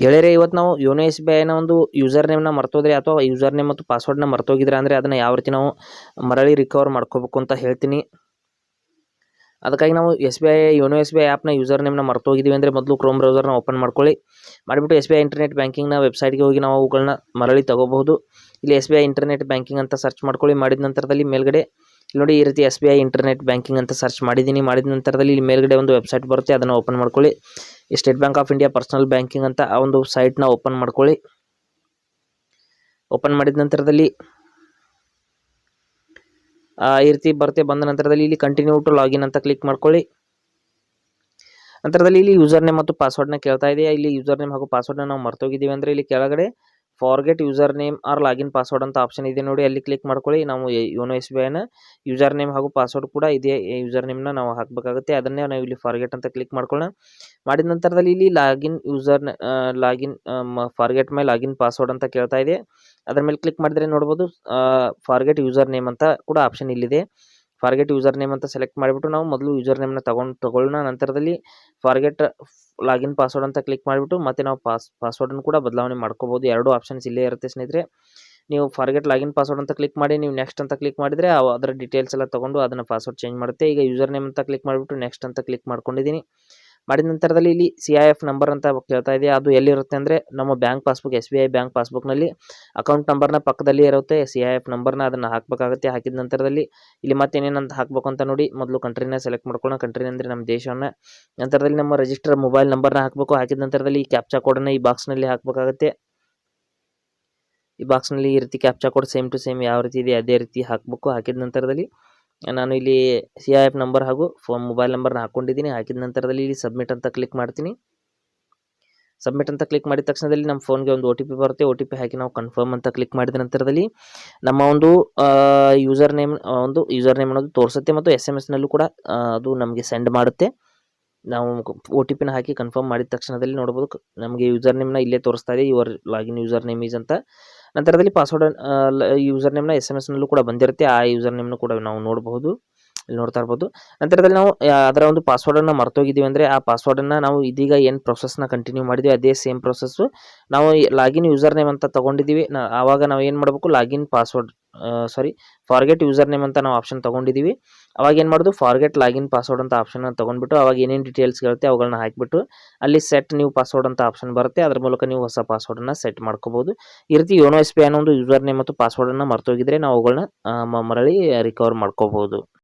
ಗೆಳೆಯರೆ ಇವತ್ತು ನಾವು ಯೋನೋ ಎಸ್ ಬಿ ಐನ ಒಂದು ಯೂಸರ್ ನೇಮ್ನ ಮರ್ತೋದ್ರೆ ಅಥವಾ ಯೂಸರ್ ನೇಮ್ ಮತ್ತು ಪಾಸ್ವರ್ಡ್ನ ಮರ್ತೋಗಿದ್ರೆ ಅಂದರೆ ಅದನ್ನು ಯಾವ ರೀತಿ ನಾವು ಮರಳಿ ರಿಕವರ್ ಮಾಡ್ಕೋಬೇಕು ಅಂತ ಹೇಳ್ತೀನಿ. ಅದಕ್ಕಾಗಿ ನಾವು S B I, YONO S B I ಆ್ಯಪ್ನ ಯೂಸರ್ ನೇಮ್ನ ಮರ್ತೋಗಿದ್ದೀವಿ ಅಂದರೆ ಮೊದಲು ಕ್ರೋಮ್ ಬ್ರೌಸರ್ನ ಓಪನ್ ಮಾಡ್ಕೊಳ್ಳಿ. ಮಾಡಿಬಿಟ್ಟು ಎಸ್ ಬಿ ಐ ಇಂಟರ್ನೆಟ್ ಬ್ಯಾಂಕಿಂಗ್ನ ವೆಬ್ಸೈಟ್ಗೆ ಹೋಗಿ ನಾವು ಅವುಗಳನ್ನ ಮರಳಿ ತಗೋಬಹುದು. ಇಲ್ಲಿ S B I internet banking ಅಂತ ಸರ್ಚ್ ಮಾಡ್ಕೊಳ್ಳಿ. ಮಾಡಿದ ನಂತರದಲ್ಲಿ ಮೇಲ್ಗಡೆ ಇಲ್ಲಿ ನೋಡಿ ಈ ರೀತಿ S B I internet banking ಅಂತ ಸರ್ಚ್ ಮಾಡಿದ್ದೀನಿ. ಮಾಡಿದ ನಂತರದಲ್ಲಿ ಇಲ್ಲಿ ಮೇಲ್ಗಡೆ ಒಂದು ವೆಬ್ಸೈಟ್ ಬರುತ್ತೆ, ಅದನ್ನು ಓಪನ್ ಮಾಡ್ಕೊಳ್ಳಿ. ಈ State Bank of India personal banking ಅಂತ ಆ ಒಂದು ಸೈಟ್ನ ಓಪನ್ ಮಾಡ್ಕೊಳ್ಳಿ. ಓಪನ್ ಮಾಡಿದ ನಂತರದಲ್ಲಿ ಈ ರೀತಿ ಬರುತ್ತೆ ಬಂದ ನಂತರದಲ್ಲಿ ಇಲ್ಲಿ ಕಂಟಿನ್ಯೂ ಟು ಲಾಗಿನ್ ಅಂತ ಕ್ಲಿಕ್ ಮಾಡ್ಕೊಳ್ಳಿ. ನಂತರದಲ್ಲಿ ಇಲ್ಲಿ ಯೂಸರ್ ನೇಮ್ ಮತ್ತು ಪಾಸ್ವರ್ಡ್ನ ಕೇಳ್ತಾ ಇದೆ ಇಲ್ಲಿ ಯೂಸರ್ ನೇಮ್ ಹಾಗೂ ಪಾಸ್ವರ್ಡ್ನ ನಾವು ಮರ್ತೋಗಿದ್ದೀವಿ ಅಂದರೆ ಇಲ್ಲಿ ಕೆಳಗಡೆ forget user name or login password ಅಂತ ಆಪ್ಷನ್ ಇದೆ ನೋಡಿ, ಅಲ್ಲಿ ಕ್ಲಿಕ್ ಮಾಡ್ಕೊಳ್ಳಿ. ನಾವು ಯೋನೋ ಎಸ್ ಬಿ ಐನ ಯೂಸರ್ ನೇಮ್ ಹಾಗೂ ಪಾಸ್ವರ್ಡ್ ಕೂಡ ಇದೇ ಯೂಸರ್ ನೇಮ್ನ ನಾವು ಹಾಕಬೇಕಾಗುತ್ತೆ. ಅದನ್ನೇ ನಾವು ಇಲ್ಲಿ ಫಾರ್ಗೆಟ್ ಅಂತ ಕ್ಲಿಕ್ ಮಾಡ್ಕೊಳ್ಳೋಣ. ಮಾಡಿದ ನಂತರದಲ್ಲಿ ಇಲ್ಲಿ login user login forget my login password ಅಂತ ಕೇಳ್ತಾ ಇದೆ. ಅದರ ಮೇಲೆ ಕ್ಲಿಕ್ ಮಾಡಿದ್ರೆ ನೋಡ್ಬೋದು ಫಾರ್ಗೆಟ್ ಯೂಸರ್ ನೇಮ್ ಅಂತ ಕೂಡ ಆಪ್ಷನ್ ಇಲ್ಲಿದೆ. ಫಾರ್ಗೆಟ್ ಯೂಸರ್ ನೇಮ್ ಅಂತ ಸೆಲೆಕ್ಟ್ ಮಾಡಿಬಿಟ್ಟು ನಾವು ಮೊದಲು ಯೂಸರ್ ನೇಮ್ನ ತಗೊಂಡು ತಗೊಳ್ಳೋಣ ನಂತರದಲ್ಲಿ ಫಾರ್ಗೆಟ್ ಲಾಗಿನ್ ಪಾಸ್ವರ್ಡ್ ಅಂತ ಕ್ಲಿಕ್ ಮಾಡಿಬಿಟ್ಟು ಮತ್ತೆ ನಾವು ಪಾಸ್ ಪಾಸ್ವರ್ಡನ್ನು ಕೂಡ ಬದಲಾವಣೆ ಮಾಡ್ಕೋಬೋದು. ಎರಡು ಆಪ್ಷನ್ಸ್ ಇಲ್ಲೇ ಇರುತ್ತೆ ಸ್ನೇಹಿತರೆ. ನೀವು ಫಾರ್ಗೆಟ್ ಲಾಗಿನ್ ಪಾಸ್ವರ್ಡ್ ಅಂತ ಕ್ಲಿಕ್ ಮಾಡಿ, ನೀವು ನೆಕ್ಸ್ಟ್ ಅಂತ ಕ್ಲಿಕ್ ಮಾಡಿದರೆ ಅದರ ಡೀಟೇಲ್ಸ್ ಎಲ್ಲ ತೊಗೊಂಡು ಅದನ್ನು ಪಾಸ್ವರ್ಡ್ ಚೇಂಜ್ ಮಾಡುತ್ತೆ. ಈಗ ಯೂಸರ್ ನೇಮ್ ಅಂತ ಕ್ಲಿಕ್ ಮಾಡಿಬಿಟ್ಟು ನೆಕ್ಸ್ಟ್ ಅಂತ ಕ್ಲಿಕ್ ಮಾಡ್ಕೊಂಡಿದ್ದೀನಿ. ಮಾಡಿದ ನಂತರದಲ್ಲಿ ಇಲ್ಲಿ ಸಿ ಐ ಎಫ್ ನಂಬರ್ ಅಂತ ಕೇಳ್ತಾ ಇದೆ. ಅದು ಎಲ್ಲಿರುತ್ತೆ ಅಂದರೆ ನಮ್ಮ bank passbook S B I bank ಪಾಸ್ಬುಕ್ನಲ್ಲಿ account ನಂಬರ್ನ ಪಕ್ಕದಲ್ಲಿ ಇರುತ್ತೆ. ಸಿ ಐ ಎಫ್ ನಂಬರ್ನ ಅದನ್ನು ಹಾಕಬೇಕಾಗುತ್ತೆ. ಹಾಕಿದ ನಂತರದಲ್ಲಿ ಇಲ್ಲಿ ಮತ್ತೆ ಏನೇನಂತ ಹಾಕಬೇಕು ಅಂತ ನೋಡಿ. ಮೊದಲು ಕಂಟ್ರಿನ ಸೆಲೆಕ್ಟ್ ಮಾಡ್ಕೊಳ್ಳೋಣ. ಕಂಟ್ರಿ ಅಂದರೆ ನಮ್ಮ ದೇಶವನ್ನು. ನಂತರದಲ್ಲಿ ನಮ್ಮ ರಿಜಿಸ್ಟರ್ ಮೊಬೈಲ್ ನಂಬರ್ನ ಹಾಕಬೇಕು. ಹಾಕಿದ ನಂತರದಲ್ಲಿ ಈ ಕ್ಯಾಪ್ಚಾ ಕೋಡನ್ನು ಈ ಬಾಕ್ಸ್ನಲ್ಲಿ ಹಾಕಬೇಕಾಗುತ್ತೆ. ಈ ಬಾಕ್ಸ್ನಲ್ಲಿ ಈ ರೀತಿ captcha code same to same ಯಾವ ರೀತಿ ಇದೆ, ಅದೇ ರೀತಿ ಹಾಕಬೇಕು. ಹಾಕಿದ ನಂತರದಲ್ಲಿ ನಾನು ಇಲ್ಲಿ ಸಿ ಐ ಎಫ್ ನಂಬರ್ ಹಾಗೂ ಫೋನ್ ಮೊಬೈಲ್ ನಂಬರ್ನ ಹಾಕ್ಕೊಂಡಿದ್ದೀನಿ ಹಾಕಿದ ನಂತರದಲ್ಲಿ ಇಲ್ಲಿ ಸಬ್ಮಿಟ್ ಅಂತ ಕ್ಲಿಕ್ ಮಾಡ್ತೀನಿ. ಸಬ್ಮಿಟ್ ಅಂತ ಕ್ಲಿಕ್ ಮಾಡಿದ ತಕ್ಷಣದಲ್ಲಿ ನಮ್ಮ ಫೋನ್ಗೆ ಒಂದು ಒ ಟಿ ಪಿ ಬರುತ್ತೆ. ಒ ಟಿ ಪಿ ಹಾಕಿ ನಾವು ಕನ್ಫರ್ಮ್ ಅಂತ ಕ್ಲಿಕ್ ಮಾಡಿದ ನಂತರದಲ್ಲಿ ನಮ್ಮ ಒಂದು ಯೂಸರ್ ನೇಮ್ ಒಂದು ಯೂಸರ್ ನೇಮ್ ಅನ್ನೋದು ತೋರಿಸುತ್ತೆ ಮತ್ತು ಎಸ್ ಎಂ ಎಸ್ನಲ್ಲೂ ಕೂಡ ಅದು ನಮಗೆ ಸೆಂಡ್ ಮಾಡುತ್ತೆ. ನಾವು ಒ ಟಿ ಪಿನ ಹಾಕಿ ಕನ್ಫರ್ಮ್ ಮಾಡಿದ ತಕ್ಷಣದಲ್ಲಿ ನೋಡ್ಬೋದು. ನಮಗೆ ಯೂಸರ್ ನೇಮ್ನ ಇಲ್ಲೇ ತೋರಿಸ್ತಾ ಇದೆ. Your login user name is ಅಂತ. ನಂತರದಲ್ಲಿ ಪಾಸ್ವರ್ಡ್ ಯೂಸರ್ ನೇಮ್ನ ಎಸ್ ಎಂ ಎಸ್ನಲ್ಲೂ ಕೂಡ ಬಂದಿರುತ್ತೆ. ಆ ಯೂಸರ್ ನೇಮ್ನ ಕೂಡ ನಾವು ನೋಡಬಹುದು. ಇಲ್ಲಿ ನೋಡ್ತಾ ಇರ್ಬೋದು. ನಂತರದಲ್ಲಿ ನಾವು ಅದರ ಒಂದು ಪಾಸ್ವರ್ಡನ್ನು ಮರ್ತೋಗಿದ್ದೀವಿ ಅಂದರೆ ಆ ಪಾಸ್ವರ್ಡನ್ನು ನಾವು ಇದೀಗ ಏನು ಪ್ರೊಸೆಸ್ನ ಕಂಟಿನ್ಯೂ ಮಾಡಿದ್ವಿ, ಅದೇ ಸೇಮ್ ಪ್ರೊಸೆಸ್ಸು ನಾವು ಲಾಗಿನ್ ಯೂಸರ್ ನೇಮ್ ಅಂತ ತೊಗೊಂಡಿದ್ದೀವಿ. ಆವಾಗ ನಾವು ಏನು ಮಾಡಬೇಕು login password sorry forget user name ಅಂತ ನಾವು ಆಪ್ಷನ್ ತೊಗೊಂಡಿದ್ದೀವಿ. ಅವಾಗ ಏನು ಮಾಡೋದು ಫಾರ್ಗೆಟ್ ಲಾಗಿನ್ ಪಾಸ್ವರ್ಡ್ ಅಂತ ಆಪ್ಷನ್ ತೊಗೊಂಡ್ಬಿಟ್ಟು ಅವಾಗ ಏನೇನು ಡೀಟೇಲ್ಸ್ ಇರುತ್ತೆ ಅವುಗಳನ್ನ ಹಾಕಿಬಿಟ್ಟು ಅಲ್ಲಿ ಸೆಟ್ ನೀವು ಪಾಸ್ವರ್ಡ್ ಅಂತ ಆಪ್ಷನ್ ಬರುತ್ತೆ. ಅದ್ರ ಮೂಲಕ ನೀವು ಹೊಸ ಪಾಸ್ವರ್ಡನ್ನು ಸೆಟ್ ಮಾಡ್ಕೋಬೋದು. ಈ ರೀತಿ ಯೋನೋ ಎಸ್ ಬಿ ಅನ್ನೋ ಒಂದು ಯೂಸರ್ ನೇಮ್ ಮತ್ತು ಪಾಸ್ವರ್ಡನ್ನು ಮರ್ತೋಗಿದ್ರೆ ನಾವು ಅವುಗಳನ್ನ ಮರಳಿ ರಿಕವರ್ ಮಾಡ್ಕೋಬೋದು.